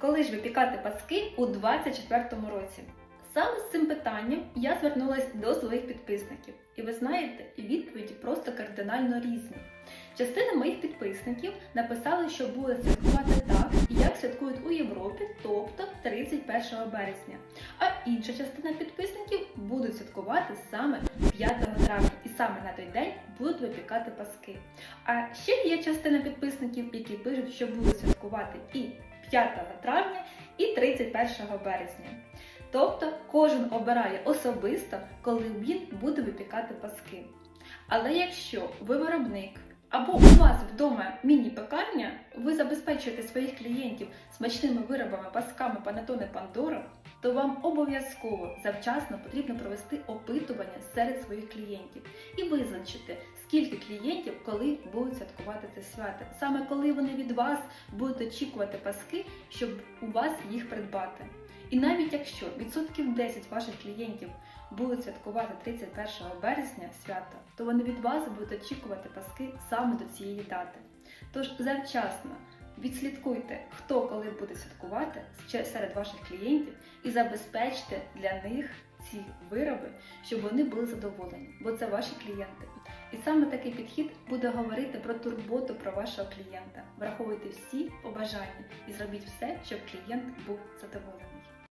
коли ж випікати паски у 2024 році? Саме з цим питанням я звернулася до своїх підписників, і ви знаєте, відповіді просто кардинально різні. Частина моїх підписників написали, що буде святкувати так, як святкують у Європі, тобто 31 березня. А інша частина підписників будуть святкувати саме 5 травня, і саме на той день будуть випікати паски. А ще є частина підписників, які пишуть, що будуть святкувати і 5 травня, і 31 березня. Тобто кожен обирає особисто, коли він буде випікати паски. Але якщо ви виробник або у вас вдома міні-пекарня, ви забезпечуєте своїх клієнтів смачними виробами, пасками панетони Пандора, то вам обов'язково завчасно потрібно провести опитування серед своїх клієнтів і визначити, скільки клієнтів коли будуть святкувати це свято, саме коли вони від вас будуть очікувати паски, щоб у вас їх придбати. І навіть якщо відсотків 10 ваших клієнтів будуть святкувати 31 березня свято, то вони від вас будуть очікувати паски саме до цієї дати. Тож завчасно відслідкуйте, хто коли буде святкувати серед ваших клієнтів і забезпечте для них ці вироби, щоб вони були задоволені, бо це ваші клієнти. І саме такий підхід буде говорити про турботу про вашого клієнта. Враховуйте всі побажання і зробіть все, щоб клієнт був задоволений.